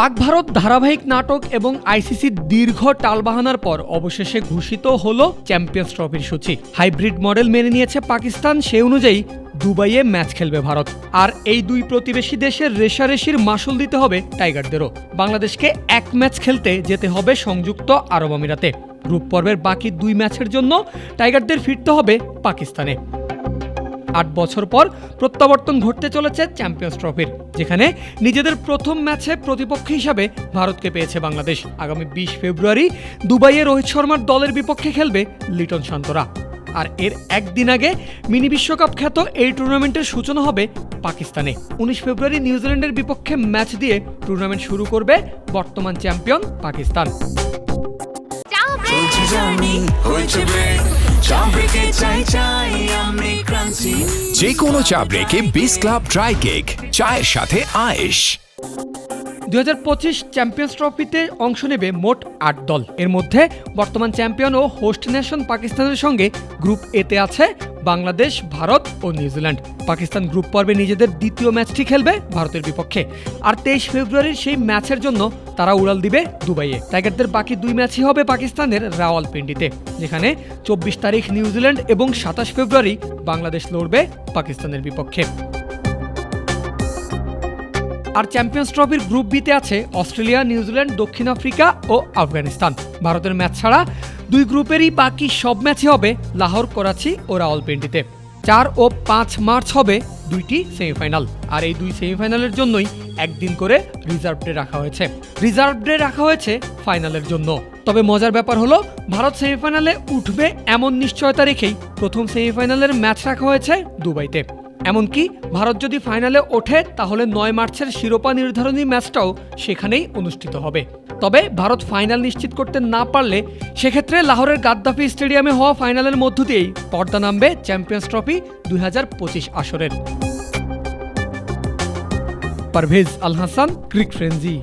পাক ভারত ধারাবাহিক নাটক এবং আইসিসির দীর্ঘ টালবাহানার পর অবশেষে ঘোষিত হল চ্যাম্পিয়ন্স ট্রফির সূচি। হাইব্রিড মডেল মেনে নিয়েছে পাকিস্তান, সে অনুযায়ী দুবাইয়ে ম্যাচ খেলবে ভারত। আর এই দুই প্রতিবেশী দেশের রেশারেশির মাসুল দিতে হবে টাইগারদেরও। বাংলাদেশকে এক ম্যাচ খেলতে যেতে হবে সংযুক্ত আরব আমিরাতে। গ্রুপ পর্বের বাকি দুই ম্যাচের জন্য টাইগারদের ফিরতে হবে পাকিস্তানে। আট বছর পর প্রত্যাবর্তন ঘটতে চলেছে চ্যাম্পিয়ন্স ট্রফির, যেখানে নিজেদের প্রথম ম্যাচে প্রতিপক্ষ হিসাবে ভারতকে পেয়েছে বাংলাদেশ। আগামী বিশ ফেব্রুয়ারি দুবাইয়ে রোহিত শর্মার দলের বিপক্ষে খেলবে লিটন শান্তরা। আর এর একদিন আগে মিনি বিশ্বকাপ খ্যাত এই টুর্নামেন্টের সূচনা হবে পাকিস্তানে। উনিশ ফেব্রুয়ারি নিউজিল্যান্ডের বিপক্ষে ম্যাচ দিয়ে টুর্নামেন্ট শুরু করবে বর্তমান চ্যাম্পিয়ন পাকিস্তান। চাই যে কোনো চা ব্রেকে বিস ক্লাব ড্রাই কেক চায়ের সাথে আয়েশ। দু চ্যাম্পিয়ন্স ট্রফিতে অংশ নেবে মোট আট দল। এর মধ্যে বর্তমান চ্যাম্পিয়ন ও হোস্ট নেশন পাকিস্তানের সঙ্গে গ্রুপ এতে আছে বাংলাদেশ, ভারত ও নিউজিল্যান্ড। পাকিস্তান গ্রুপ পর্বে নিজেদের দ্বিতীয় ম্যাচটি খেলবে ভারতের বিপক্ষে। আর তেইশ ফেব্রুয়ারির সেই ম্যাচের জন্য তারা উড়াল দিবে দুবাইয়ে। টাইগারদের বাকি দুই ম্যাচই হবে পাকিস্তানের রাওয়ালপিন্ডিতে, যেখানে চব্বিশ তারিখ নিউজিল্যান্ড এবং সাতাশ ফেব্রুয়ারি বাংলাদেশ লড়বে পাকিস্তানের বিপক্ষে। আর চ্যাম্পিয়ন্স ট্রফির গ্রুপ বিতে আছে অস্ট্রেলিয়া, নিউজিল্যান্ড, দক্ষিণ আফ্রিকা ও আফগানিস্তান। ভারতের ম্যাচ ছাড়া দুই গ্রুপেরই বাকি সব ম্যাচই হবে লাহোর, করাচি ও রাওয়ালপিন্ডিতে। চার ও পাঁচ মার্চ হবে দুইটি সেমিফাইনাল। আর এই দুই সেমিফাইনালের জন্যই একদিন করে রিজার্ভ ডে রাখা হয়েছে। রিজার্ভ ডে রাখা হয়েছে ফাইনালের জন্য। তবে মজার ব্যাপার হলো, ভারত সেমিফাইনালে উঠবে এমন নিশ্চয়তা রেখেই প্রথম সেমিফাইনালের ম্যাচ রাখা হয়েছে দুবাইতে। এমনকি ভারত যদি ফাইনালে ওঠে, তাহলে নয় মার্চের শিরোপা নির্ধারণী ম্যাচটাও সেখানেই অনুষ্ঠিত হবে। তবে ভারত ফাইনাল নিশ্চিত করতে না পারলে, সেক্ষেত্রে লাহোরের গাদ্দাফি স্টেডিয়ামে হওয়া ফাইনালের মধ্য দিয়েই পর্দা নামবে চ্যাম্পিয়ন্স ট্রফি দুই হাজার পঁচিশ আসরের। Parvez Al Hasan, cric frenzy